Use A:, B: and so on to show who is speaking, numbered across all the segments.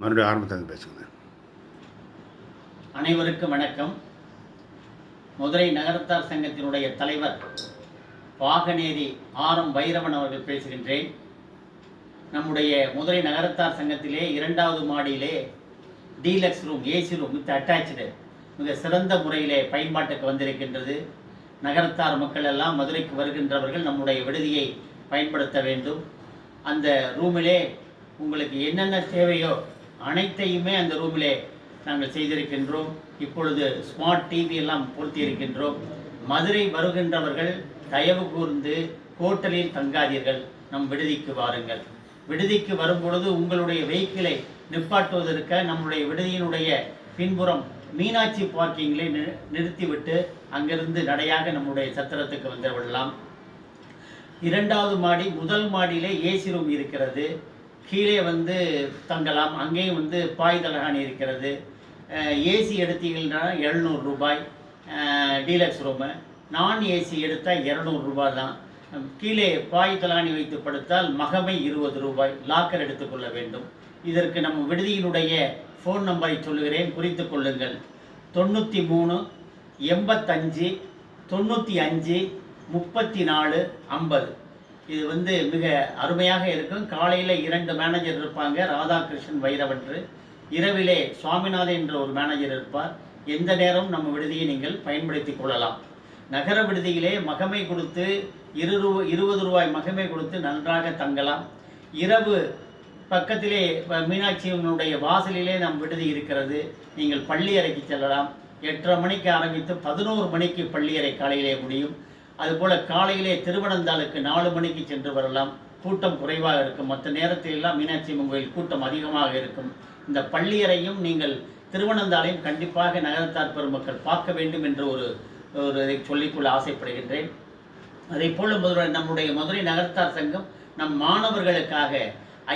A: மறுபடியும் ஆரம்பத்தில் பேசுங்க
B: அனைவருக்கும் வணக்கம். மதுரை நகரத்தார் சங்கத்தினுடைய தலைவர் பாகநேரி ஆரம் வைரவன் அவர்கள் பேசுகின்றேன். நம்முடைய மதுரை நகரத்தார் சங்கத்திலே இரண்டாவது மாடியிலே deluxe room AC room with attach மிக சிறந்த முறையிலே பயன்பாட்டுக்கு வந்திருக்கின்றது. நகரத்தார் மக்கள் எல்லாம் மதுரைக்கு வருகின்றவர்கள் நம்முடைய விடுதியை பயன்படுத்த வேண்டும். அந்த ரூமிலே உங்களுக்கு என்னென்ன தேவையோ அனைத்தையுமே அந்த ரூமிலே நாங்கள் செய்திருக்கின்றோம். இப்பொழுது ஸ்மார்ட் டிவி எல்லாம் பொருத்தி இருக்கின்றோம் மதுரை வருகின்றவர்கள் தயவு கூர்ந்து ஹோட்டலில் தங்காதீர்கள். நம் விடுதிக்கு வாருங்கள். விடுதிக்கு வரும்பொழுது உங்களுடைய வெஹிக்கிளை நிப்பாட்டுவதற்கு நம்முடைய விடுதியினுடைய பின்புறம் மீனாட்சி பார்க்கிங்கிலே நி நிறுத்திவிட்டு அங்கிருந்து நடையாக நம்முடைய சத்திரத்துக்கு வந்துவிடலாம் இரண்டாவது மாடி முதல் மாடியிலே ஏசி ரூம் இருக்கிறது. கீழே வந்து தங்கலாம் அங்கேயும் வந்து பாய் தலகாணி இருக்கிறது. ஏசி எடுத்தீங்கன்னா எழுநூறு ரூபாய். டீலக்ஸ் ரூமு நான் ஏசி எடுத்தால் இரநூறு ரூபாய் தான். கீழே பாய் தலாணி வைத்து படுத்தால் மகமை இருபது ரூபாய். லாக்கர் எடுத்துக்கொள்ள வேண்டும். இதற்கு நம்ம விடுதியினுடைய ஃபோன் நம்பரை சொல்கிறேன் குறித்து கொள்ளுங்கள். தொண்ணூற்றி மூணு எண்பத்தஞ்சு தொண்ணூற்றி அஞ்சு முப்பத்தி நாலு ஐம்பது. இது வந்து மிக அருமையாக இருக்கும். காலையில் இரண்டு மேனேஜர் இருப்பாங்க ராதாகிருஷ்ணன் வைரவன்று. இரவிலே சுவாமிநாதன் என்ற ஒரு மேனேஜர் இருப்பார். எந்த நேரம் நம்ம விடுதியை நீங்கள் பயன்படுத்தி கொள்ளலாம். நகர விடுதியிலே மகமை கொடுத்து இரு ரூ இருபது ரூபாய் மகமை கொடுத்து நன்றாக தங்கலாம். இரவு பக்கத்திலே மீனாட்சியினுடைய வாசலிலே நம் விடுதி இருக்கிறது. நீங்கள் பள்ளி அறைக்கு செல்லலாம். எட்டரை மணிக்கு ஆரம்பித்து பதினோரு மணிக்கு பள்ளி அறை காலையிலே முடியும். அதுபோல் காலையிலே திருவனந்தாளுக்கு நாலு மணிக்கு சென்று வரலாம். கூட்டம் குறைவாக இருக்கும். மற்ற நேரத்தில் எல்லாம் மீனாட்சி அம்மன் கோயில் கூட்டம் அதிகமாக இருக்கும். இந்த பள்ளியறையும் நீங்கள் திருவனந்தாளையும் கண்டிப்பாக நகரத்தார் பெருமக்கள் பார்க்க வேண்டும் என்று ஒரு ஒரு இதை சொல்லிக்கொள்ள ஆசைப்படுகின்றேன். அதே போல் மதுரை நம்முடைய மதுரை நகரத்தார் சங்கம் நம் மாணவர்களுக்காக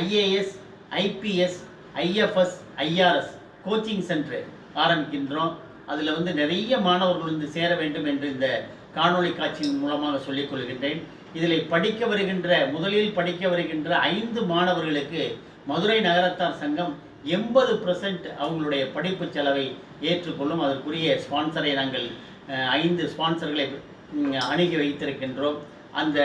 B: IAS IPS IFS IRS coaching centre ஆரம்பிக்கின்றோம். அதில் வந்து நிறைய மாணவர்கள் வந்து சேர வேண்டும் என்று இந்த காணொளி காட்சியின் மூலமாக சொல்லிக் கொள்கின்றேன். இதில் படிக்க வருகின்ற முதலில் படிக்க வருகின்ற ஐந்து மாணவர்களுக்கு மதுரை நகரத்தார் சங்கம் எண்பது அவங்களுடைய படிப்பு செலவை ஏற்றுக்கொள்ளும். அதற்குரிய ஸ்பான்சரை நாங்கள் ஐந்து ஸ்பான்சர்களை அணுகி வைத்திருக்கின்றோம். அந்த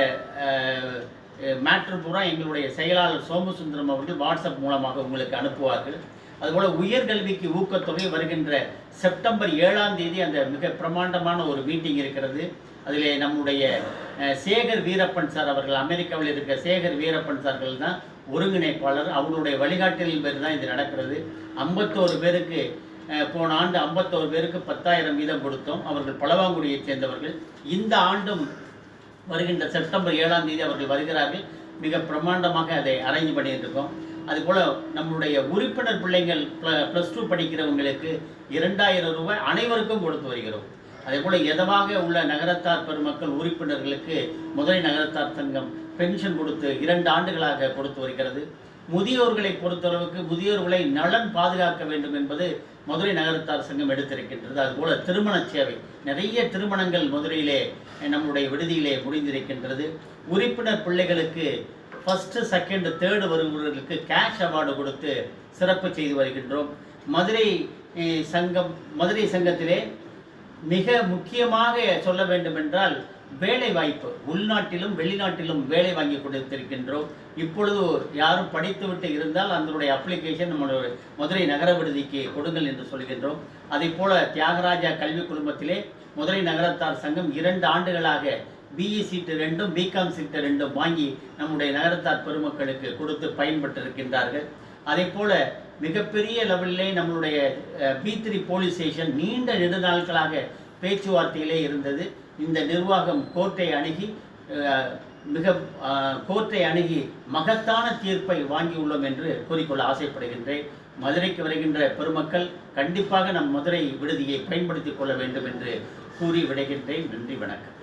B: மேட்ரு பூரா எங்களுடைய செயலாளர் சோமசுந்தரம் அவர்கள் வாட்ஸ்அப் மூலமாக உங்களுக்கு அனுப்புவார்கள். அதுபோல் உயர்கல்விக்கு ஊக்கத்தொகை வருகின்ற செப்டம்பர் ஏழாம் தேதி அந்த மிக பிரமாண்டமான ஒரு மீட்டிங் இருக்கிறது. அதில் நம்முடைய சேகர் வீரப்பன் சார் அவர்கள் அமெரிக்காவில் இருக்க சேகர் வீரப்பன் சார்கள் தான் ஒருங்கிணைப்பாளர். அவருடைய வழிகாட்டலின் பேர் தான் இது நடக்கிறது. ஐம்பத்தோரு பேருக்கு போன ஆண்டு ஐம்பத்தோரு பேருக்கு பத்தாயிரம் வீதம் கொடுத்தோம். அவர்கள் பழவாங்குடியைச் சேர்ந்தவர்கள். இந்த ஆண்டும் வருகின்ற செப்டம்பர் ஏழாம் தேதி அவர்கள் வருகிறார்கள். மிக பிரமாண்டமாக அதை அரேஞ்ச் பண்ணியிருக்கோம். இருக்கோம் அதுபோல் நம்மளுடைய உறுப்பினர் பிள்ளைங்கள் ப்ளஸ் டூ படிக்கிறவங்களுக்கு இரண்டாயிரம் ரூபாய் அனைவருக்கும் கொடுத்து வருகிறோம். அதே போல் எதவாக உள்ள நகரத்தார் பெருமக்கள் உறுப்பினர்களுக்கு மதுரை நகரத்தார் சங்கம் பென்ஷன் கொடுத்து இரண்டு ஆண்டுகளாக கொடுத்து வருகிறது. முதியோர்களை பொறுத்தளவுக்கு முதியோர்களை நலன் பாதுகாக்க வேண்டும் என்பது மதுரை நகரத்தார் சங்கம் எடுத்திருக்கின்றது. அதுபோல திருமண சேவை நிறைய திருமணங்கள் மதுரையிலே நம்முடைய விடுதியிலே முடிந்திருக்கின்றது. உறுப்பினர் பிள்ளைகளுக்கு ஃபஸ்ட்டு செகண்ட் தேர்டு வருபவர்களுக்கு கேஷ் அவார்டு கொடுத்து சிறப்பு செய்து வருகின்றோம். மதுரை சங்கம் மதுரை சங்கத்திலே மிக முக்கியமாக சொல்ல வேண்டுமென்றால் வேலை வாய்ப்பு உள்நாட்டிலும் வெளிநாட்டிலும் வேலை வாங்கி கொடுத்திருக்கின்றோம். இப்பொழுது யாரும் படித்துவிட்டு இருந்தால் அதனுடைய அப்ளிகேஷன் நம்மளுடைய மதுரை நகர விடுதிக்கு கொடுங்கள் என்று சொல்கின்றோம். அதே போல தியாகராஜா கல்வி குழுமத்திலே மதுரை நகரத்தார் சங்கம் இரண்டு ஆண்டுகளாக பிஇ சீட்டு ரெண்டும் பிகாம் சீட்டு ரெண்டும் வாங்கி நம்முடைய நகரத்தார் பெருமக்களுக்கு கொடுத்து பயன்பட்டிருக்கின்றார்கள். அதே போல மிகப்பெரிய லெவலிலே நம்மளுடைய பி த்ரீ போலீஸ் ஸ்டேஷன் நீண்ட நெடுநாட்களாக பேச்சுவார்த்தையிலே இருந்தது. இந்த நிர்வாகம் கோர்ட்டை அணுகி மிக கோர்ட்டை அணுகி மகத்தான தீர்ப்பை வாங்கியுள்ளோம் என்று கூறிக்கொள்ள ஆசைப்படுகின்றேன். மதுரைக்கு வருகின்ற பெருமக்கள் கண்டிப்பாக நம் மதுரை விடுதியை பயன்படுத்திக் கொள்ள வேண்டும் என்று கூறி விடைகின்றேன். நன்றி வணக்கம்.